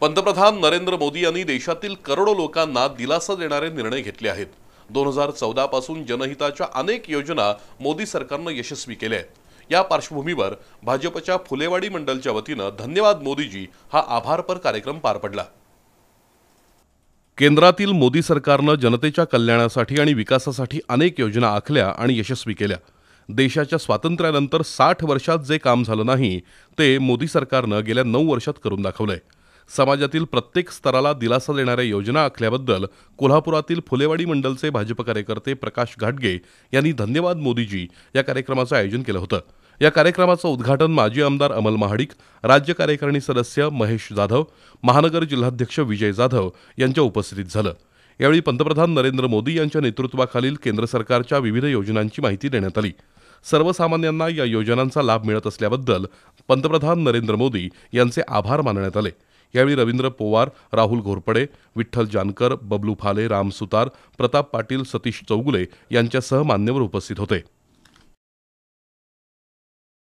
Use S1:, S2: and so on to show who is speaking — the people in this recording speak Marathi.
S1: पंतप्रधान नरेंद्र मोदी यांनी देशातील करोडो लोकांना दिलासा देणारे निर्णय घेतले आहेत. दोन हजार चौदा पासून जनहिताच्या अनेक योजना मोदी सरकारनं यशस्वी केल्या आहेत. या पार्श्वभूमीवर भाजपच्या फुलेवाडी मंडलच्या वतीनं धन्यवाद मोदीजी हा आभारपर कार्यक्रम पार पडला. केंद्रातील मोदी सरकारनं जनतेच्या कल्याणासाठी आणि विकासासाठी अनेक योजना आखल्या आणि यशस्वी केल्या. देशाच्या स्वातंत्र्यानंतर साठ वर्षात जे काम झालं नाही ते मोदी सरकारनं गेल्या नऊ वर्षात करून दाखवलंय. समाजातील प्रत्येक स्तराला दिलासा देणाऱ्या योजना आखल्याबद्दल कोल्हापुरातील फुलेवाडी मंडलचे भाजप कार्यकर्ते प्रकाश घाटगे यांनी धन्यवाद मोदीजी या कार्यक्रमाचं आयोजन केलं होतं. या कार्यक्रमाचं उद्घाटन माजी आमदार अमल महाडिक राज्य कार्यकारिणी सदस्य महेश जाधव महानगर जिल्हाध्यक्ष विजय जाधव यांच्या उपस्थितीत झालं. यावेळी पंतप्रधान नरेंद्र मोदी यांच्या नेतृत्वाखालील केंद्र सरकारच्या विविध योजनांची माहिती देण्यात आली. सर्वसामान्यांना या योजनांचा लाभ मिळत असल्याबद्दल पंतप्रधान नरेंद्र मोदी यांचे आभार मानण्यात आले. यावेळी रवींद्र पोवार राहुल घोरपडे विठ्ठल जानकर बबलू फाले राम सुतार प्रताप पाटील सतीश चौगुले यांच्यासह मान्यवर उपस्थित होते.